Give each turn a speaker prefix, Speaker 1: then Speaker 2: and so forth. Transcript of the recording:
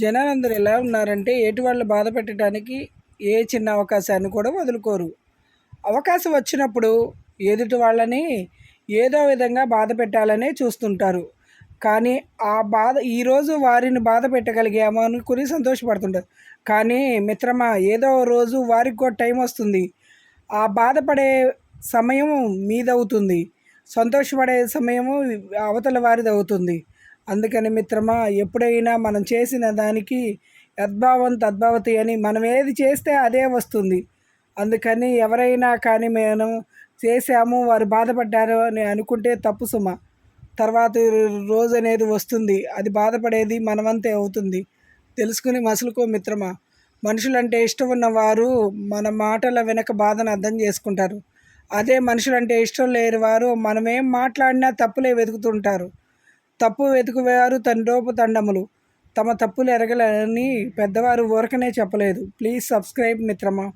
Speaker 1: జనాలందరూ ఎలా ఉన్నారంటే ఎటు వాళ్ళు బాధ పెట్టడానికి ఏ చిన్న అవకాశాన్ని కూడా వదులుకోరు. అవకాశం వచ్చినప్పుడు ఎదుటి వాళ్ళని ఏదో విధంగా బాధ పెట్టాలనే చూస్తుంటారు. కానీ ఆ బాధ ఈరోజు వారిని బాధ పెట్టగలిగాము అనుకుని సంతోషపడుతుంటారు. కానీ మిత్రమా ఏదో రోజు వారికి కూడా టైం వస్తుంది. ఆ బాధపడే సమయం మీదవుతుంది. సంతోషపడే సమయము అవతల వారిది అవుతుంది అందుకని మిత్రమా ఎప్పుడైనా మనం చేసిన దానికి యద్భావం తద్భవతి అని మనం ఏది చేస్తే అదే వస్తుంది. అందుకని ఎవరైనా కానీ మేము చేసాము వారు బాధపడ్డారు అని అనుకుంటే తప్పు సుమ. తర్వాత రోజు అనేది వస్తుంది. అది బాధపడేది మనమంతే అవుతుంది. తెలుసుకుని మసులుకో మిత్రమా. మనుషులంటే ఇష్టం ఉన్నవారు మన మాటల వెనక బాధను అర్థం చేసుకుంటారు. అదే మనుషులంటే ఇష్టం లేని వారు మనమేం మాట్లాడినా తప్పులే వెతుకుతుంటారు. తప్పు వెతుకువారు తండ్రోపు తండములు. తమ తప్పులు ఎరగలని పెద్దవారు ఊరకనే చెప్పలేదు. ప్లీజ్ సబ్స్క్రైబ్ మిత్రమా?